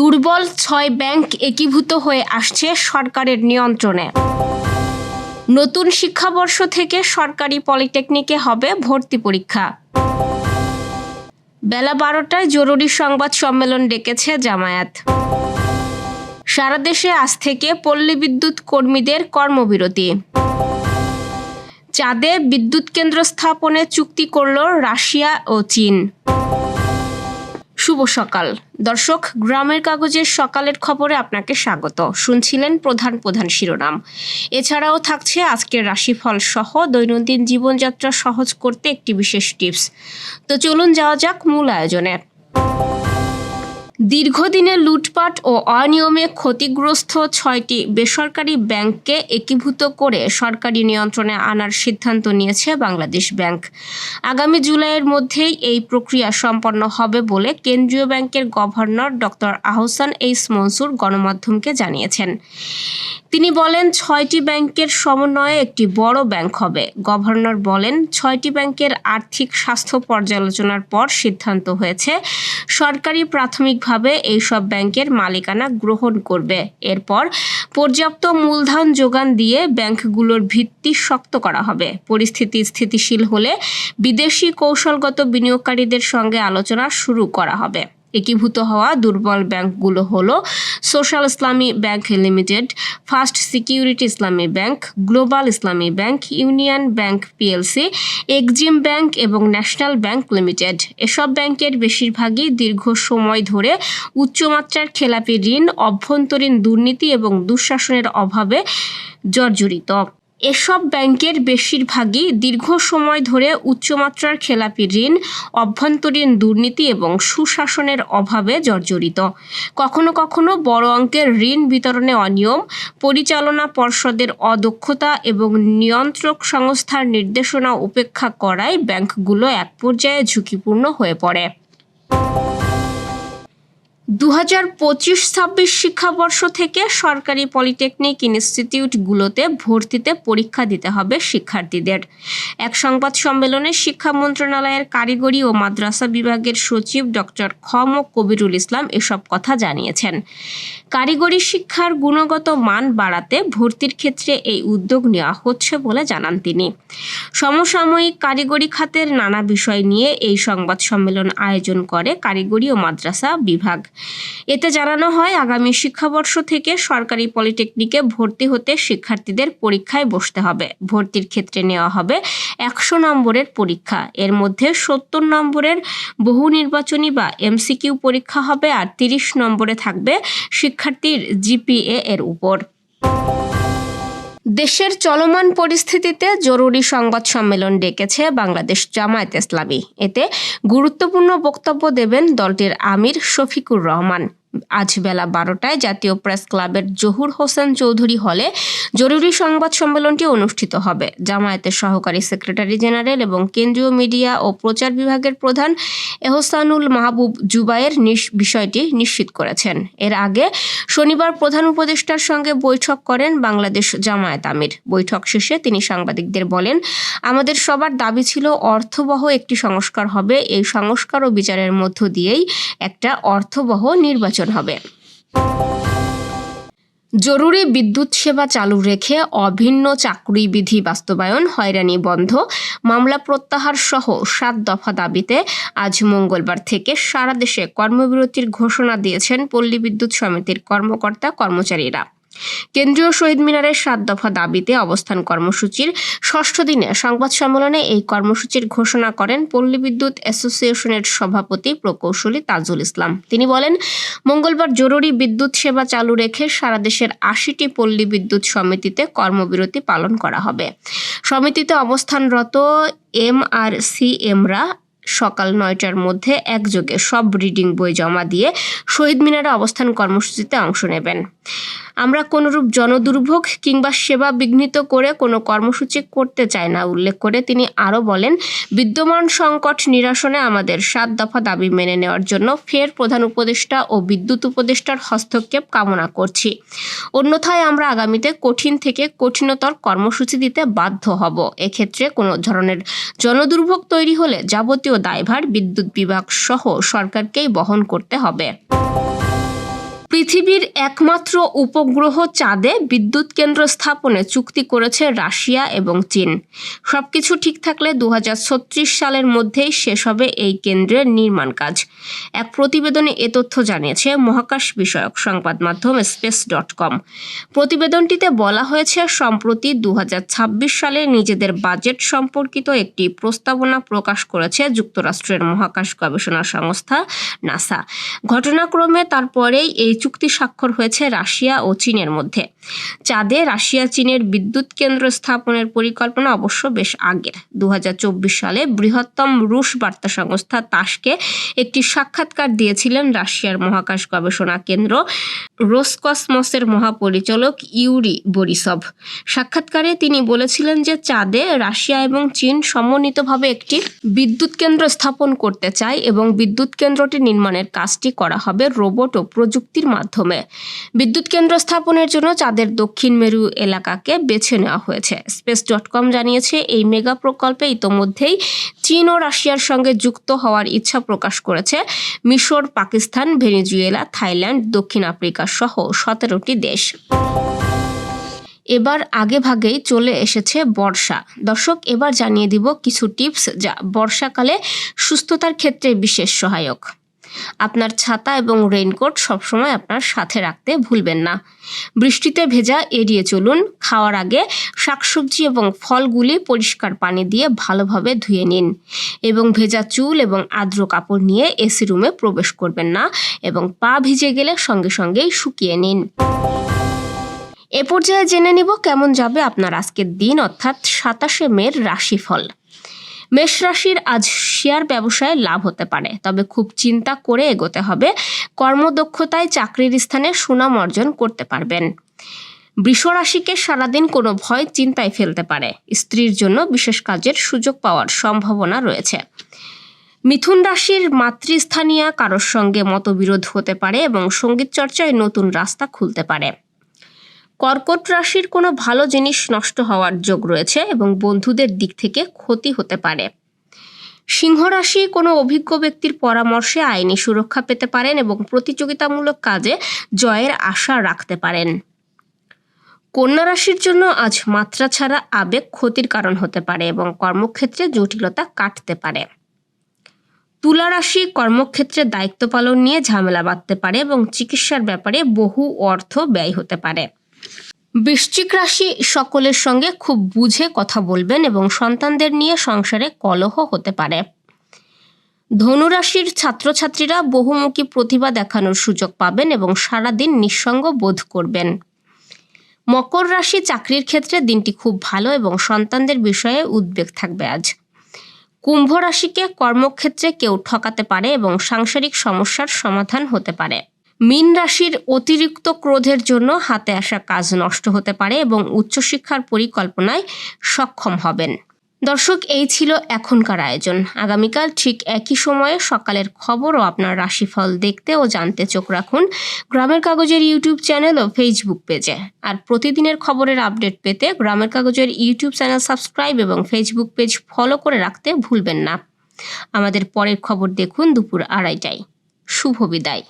দুর্বল ছয় ব্যাংক একীভূত হয়ে আসছে সরকারের নিয়ন্ত্রণে। নতুন শিক্ষাবর্ষ থেকে সরকারি পলিটেকনিকে হবে ভর্তি পরীক্ষা। বেলা বারোটায় জরুরি সংবাদ সম্মেলন ডেকেছে জামায়াত। সারা দেশে আজ থেকে পল্লী বিদ্যুৎ কর্মীদের কর্মবিরতি। চাঁদে বিদ্যুৎ কেন্দ্র স্থাপনে চুক্তি করল রাশিয়া ও চীন। শুভ সকাল। দর্শক, গ্রামের কাগজের সকালের খবরে আপনাকে স্বাগত। শুনছিলেন প্রধান প্রধান শিরোনাম। এছাড়াও থাকছে আজকের রাশিফল সহ দৈনন্দিন জীবনযাত্রা সহজ করতে একটি বিশেষ টিপস। তো চলুন যাওয়া যাক মূল আয়োজনে দীর্ঘদিনের লুটপাট ও অনিয়মে ক্ষতিগ্রস্ত ছয়টি বেসরকারি ব্যাংককে একীভূত করে সরকারি নিয়ন্ত্রণে আনার সিদ্ধান্ত নিয়েছে বাংলাদেশ ব্যাংক। আগামী জুলাইয়ের মধ্যেই এই প্রক্রিয়া সম্পন্ন হবে বলে কেন্দ্রীয় ব্যাংকের governor doctor Ahsan H Mansur গণমাধ্যমকে জানিয়েছেন। তিনি বলেন, ছয়টি ব্যাংকের সমন্বয়ে একটি বড় ব্যাংক হবে। গভর্নর বলেন, ছয়টি ব্যাংকের আর্থিক স্বাস্থ্য পর্যালোচনার পর সিদ্ধান্ত হয়েছে, সরকারি প্রাথমিকভাবে এইসব ব্যাংকের মালিকানা গ্রহণ করবে। এরপর পর্যাপ্ত মূলধন যোগান দিয়ে ব্যাংকগুলোর ভিত্তি শক্ত করা হবে। পরিস্থিতি স্থিতিশীল হলে বিদেশি কৌশলগত বিনিয়োগকারীদের সঙ্গে আলোচনা শুরু করা হবে। একীভূত হওয়া দুর্বল ব্যাংকগুলো হলো social Islami bank limited, first security Islami bank, global Islami bank, union bank PLC, Exim bank এবং ন্যাশনাল ব্যাংক লিমিটেড। এসব ব্যাংকের বেশিরভাগই দীর্ঘ সময় ধরে উচ্চমাত্রার খেলাপি ঋণ, অভ্যন্তরীণ দুর্নীতি এবং দুঃশাসনের অভাবে জর্জরিত। এসব ব্যাংকের বেশিরভাগই দীর্ঘ সময় ধরে উচ্চমাত্রার খেলাপি ঋণ, অভ্যন্তরীণ দুর্নীতি এবং সুশাসনের অভাবে জর্জরিত। কখনো কখনো বড় অঙ্কের ঋণ বিতরণে অনিয়ম, পরিচালনা পর্ষদের অদক্ষতা এবং নিয়ন্ত্রক সংস্থার নির্দেশনা উপেক্ষা করায় ব্যাংকগুলো এক পর্যায়ে ঝুঁকিপূর্ণ হয়ে পড়ে। দু হাজার পঁচিশ ছাব্বিশ শিক্ষাবর্ষ থেকে সরকারি পলিটেকনিক ইনস্টিটিউটগুলোতে ভর্তিতে পরীক্ষা দিতে হবে শিক্ষার্থীদের। এক সংবাদ সম্মেলনে শিক্ষা মন্ত্রণালয়ের কারিগরি ও মাদ্রাসা বিভাগের সচিব ডক্টর খম কবিরুল ইসলাম এসব কথা জানিয়েছেন। কারিগরি শিক্ষার গুণগত মান বাড়াতে ভর্তির ক্ষেত্রে এই উদ্যোগ নেওয়া হচ্ছে বলে জানান তিনি। সমসাময়িক কারিগরি খাতের নানা বিষয় নিয়ে এই সংবাদ সম্মেলন আয়োজন করে কারিগরি ও মাদ্রাসা বিভাগ। এতে জানানো হয়, আগামী শিক্ষাবর্ষ থেকে সরকারি পলিটেকনিকে ভর্তি হতে শিক্ষার্থীদের পরীক্ষায় বসতে হবে। ভর্তির ক্ষেত্রে নেওয়া হবে একশো নম্বরের পরীক্ষা। এর মধ্যে সত্তর নম্বরের বহু নির্বাচনী বা এমসিকিউ পরীক্ষা হবে আর তিরিশ নম্বরে থাকবে শিক্ষার্থীর জিপিএ এর উপর। দেশের চলমান পরিস্থিতিতে জরুরি সংবাদ সম্মেলন ডেকেছে বাংলাদেশ জামায়াত ইসলামী। এতে গুরুত্বপূর্ণ বক্তব্য দেবেন দলটির আমির শফিকুর রহমান। আজ বেলা বারোটায় জাতীয় প্রেস ক্লাবের জহুর হোসেন চৌধুরী হলে জরুরি সংবাদ সম্মেলনটি অনুষ্ঠিত হবে। জামায়াতের সহকারী সেক্রেটারি জেনারেল এবং কেন্দ্রীয় মিডিয়া ও প্রচার বিভাগের প্রধান এহসানুল মাহবুব জুবাইয়ের বিষয়টি নিশ্চিত করেছেন। এর আগে শনিবার প্রধান উপদেষ্টার সঙ্গে বৈঠক করেন বাংলাদেশ জামায়াত আমির। বৈঠক শেষে তিনি সাংবাদিকদের বলেন, আমাদের সবার দাবি ছিল অর্থবহ একটি সংস্কার হবে। এই সংস্কার ও বিচারের মধ্য দিয়েই একটা অর্থবহ নির্বাচন নির্বাচন হবে। জরুরি বিদ্যুৎ সেবা চালু রেখে অভিন্ন চাকরি বিধি বাস্তবায়ন হয়রানি বন্ধ। মামলা প্রত্যাহার সহ সাত দফা দাবিতে আজ মঙ্গলবার থেকে সারা দেশে কর্মবিরতির ঘোষণা দিয়েছেন পল্লী বিদ্যুৎ সমিতির কর্মকর্তা কর্মচারীরা কেন্দ্রীয় শহীদ মিনারের সাত দফা দাবিতে অবস্থান কর্মসূচির ষষ্ঠ দিনে সংবাদ সম্মেলনে এই কর্মসূচির ঘোষণা করেন পল্লী বিদ্যুৎ অ্যাসোসিয়েশনের সভাপতি প্রকৌশলী তাজুল ইসলাম। তিনি বলেন, মঙ্গলবার জরুরি বিদ্যুৎ সেবা চালু রেখে সারা দেশের আশিটি পল্লী বিদ্যুৎ সমিতিতে কর্মবিরতি পালন করা হবে। সমিতিতে অবস্থানরত এম আর সি এমরা সকাল নয়টার মধ্যে একযোগে সব রিডিং বই জমা দিয়ে শহীদ মিনারে অবস্থান কর্মসূচিতে অংশ নেবেন। আমরা কোনোরূপ জনদুর্ভোগ কিংবা সেবা বিঘ্নিত করে কোনো কর্মসূচি করতে চাই না, উল্লেখ করে তিনি আরও বলেন, বিদ্যমান সংকট নিরসনে আমাদের সাত দফা দাবি মেনে নেওয়ার জন্য ফের প্রধান উপদেষ্টা ও বিদ্যুৎ উপদেষ্টার হস্তক্ষেপ কামনা করছি। অন্যথায় আমরা আগামীতে কঠিন থেকে কঠিনতর কর্মসূচি দিতে বাধ্য হব। এক্ষেত্রে কোনো ধরনের জনদুর্ভোগ তৈরি হলে যাবতীয় দায়ভার বিদ্যুৎ বিভাগ সহ সরকারকেই বহন করতে হবে। পৃথিবীর একমাত্র উপগ্রহ চাঁদে বিদ্যুৎ কেন্দ্র স্থাপনে চুক্তি করেছে রাশিয়া এবং চীন। সবকিছু ঠিক থাকলে দু হাজার ছত্রিশ সালের মধ্যেই শেষ হবে এই কেন্দ্রের নির্মাণ কাজ। এক প্রতিবেদনে এ তথ্য জানিয়েছে মহাকাশ বিষয়ক সংবাদ মাধ্যম স্পেস ডট কম প্রতিবেদনটিতে বলা হয়েছে, সম্প্রতি দু হাজার ছাব্বিশ সালে নিজেদের বাজেট সম্পর্কিত একটি প্রস্তাবনা প্রকাশ করেছে যুক্তরাষ্ট্রের মহাকাশ গবেষণা সংস্থা নাসা। ঘটনাক্রমে তারপরেই এই চুক্তি স্বাক্ষর হয়েছে রাশিয়া ও চীনের মধ্যে। চাঁদে রাশিয়া চীনের বিদ্যুৎ কেন্দ্র স্থাপনের পরিকল্পনা অবশ্য বেশ আগের। দু হাজার চব্বিশ সালে বৃহত্তম রুশ বার্তা সংস্থা তাসকে একটি সাক্ষাৎকার দিয়েছিলেন রাশিয়ার মহাকাশ গবেষণা কেন্দ্র রোসকসমসের মহাপরিচালক ইউরি বরিসভ। সাক্ষাৎকারে তিনি বলেছিলেন যে চাঁদে রাশিয়া এবং চীন সমন্বিতভাবে একটি বিদ্যুৎ কেন্দ্র স্থাপন করতে চায় এবং বিদ্যুৎ কেন্দ্রটি নির্মাণের কাজটি করা হবে রোবট ও প্রযুক্তির মাধ্যমে। বিদ্যুৎ কেন্দ্র স্থাপনের জন্য চাঁদের দক্ষিণ মেরু এলাকাকে বেছে নেওয়া হয়েছে। স্পেস ডট কম জানিয়েছে, এই মেগা প্রকল্পে ইতোমধ্যেই চীন ও রাশিয়ার সঙ্গে যুক্ত হওয়ার ইচ্ছা প্রকাশ করেছে মিশর, পাকিস্তান, ভেনেজুয়েলা, থাইল্যান্ড, দক্ষিণ আফ্রিকা সহ সতেরোটি দেশ। এবার আগে ভাগেই চলে এসেছে বর্ষা। দর্শক, এবার জানিয়ে দিব কিছু টিপস যা বর্ষাকালে সুস্থতার ক্ষেত্রে বিশেষ সহায়ক। আপনার ছাতা এবং রেইনকোট সবসময় আপনার সাথে রাখতে ভুলবেন না। বৃষ্টিতে ভেজা এড়িয়ে চলুন। খাওয়ার আগে শাকসবজি এবং ফলগুলি পরিষ্কার পানি দিয়ে ভালোভাবে ধুয়ে নিন এবং ভেজা চুল এবং আর্দ্র কাপড় নিয়ে এসি রুমে প্রবেশ করবেন না এবং পা ভিজে গেলে সঙ্গে সঙ্গেই শুকিয়ে নিন। এ পর্যায়ে জেনে নিব কেমন যাবে আপনার আজকের দিন, অর্থাৎ সাতাশে মের রাশিফল। মেষ রাশির আজ শেয়ার ব্যবসায় লাভ হতে পারে, তবে খুব চিন্তা করে এগোতে হবে। কর্মদক্ষতায় চাকরির স্থানে সুনাম অর্জন করতে পারবেন। বৃষ রাশিকে সারাদিন কোনো ভয় চিন্তায় ফেলতে পারে, স্ত্রীর জন্য বিশেষ কাজের সুযোগ পাওয়ার সম্ভাবনা রয়েছে। মিথুন রাশির মাতৃস্থানীয় কারোর সঙ্গে মতবিরোধ হতে পারে এবং সংগীত চর্চায় নতুন রাস্তা খুলতে পারে। কর্কট রাশির কোনো ভালো জিনিস নষ্ট হওয়ার যোগ রয়েছে এবং বন্ধুদের দিক থেকে ক্ষতি হতে পারে। সিংহ রাশি কোনো অভিজ্ঞ ব্যক্তির পরামর্শে আইনি সুরক্ষা পেতে পারেন এবং প্রতিযোগিতামূলক কাজে জয়ের আশা রাখতে পারেন। কন্যা রাশির জন্য আজ মাত্রা ছাড়া আবেগ ক্ষতির কারণ হতে পারে এবং কর্মক্ষেত্রে জটিলতা কাটতে পারে। তুলা রাশি কর্মক্ষেত্রে দায়িত্ব পালন নিয়ে ঝামেলা বাঁধতে পারে এবং চিকিৎসার ব্যাপারে বহু অর্থ ব্যয় হতে পারে। বৃশ্চিক রাশি সকলের সঙ্গে খুব বুঝে কথা বলবেন এবং সন্তানদের নিয়ে সংসারে কলহ হতে পারে। ধনুরাশির ছাত্রছাত্রীরা বহুমুখী প্রতিভা দেখানোর সুযোগ পাবেন এবং সারাদিন নিঃসঙ্গ বোধ করবেন। মকর রাশি চাকরির ক্ষেত্রে দিনটি খুব ভালো এবং সন্তানদের বিষয়ে উদ্বেগ থাকবে আজ। কুম্ভ রাশিকে কর্মক্ষেত্রে কেউ ঠকাতে পারে এবং সাংসারিক সমস্যার সমাধান হতে পারে। মীন রাশির অতিরিক্ত ক্রোধের জন্য হাতে আসা কাজ নষ্ট হতে পারে এবং উচ্চশিক্ষার পরিকল্পনায় সক্ষম হবেন। দর্শক, এই ছিল এখনকার আয়োজন। আগামীকাল ঠিক একই সময়ে সকালের খবর ও আপনার রাশিফল দেখতে ও জানতে চোখ রাখুন গ্রামের কাগজের ইউটিউব চ্যানেল ও ফেসবুক পেজে। আর প্রতিদিনের খবরের আপডেট পেতে গ্রামের কাগজের ইউটিউব চ্যানেল সাবস্ক্রাইব এবং ফেসবুক পেজ ফলো করে রাখতে ভুলবেন না। আমাদের পরের খবর দেখুন দুপুর আড়াইটায়। শুভ বিদায়।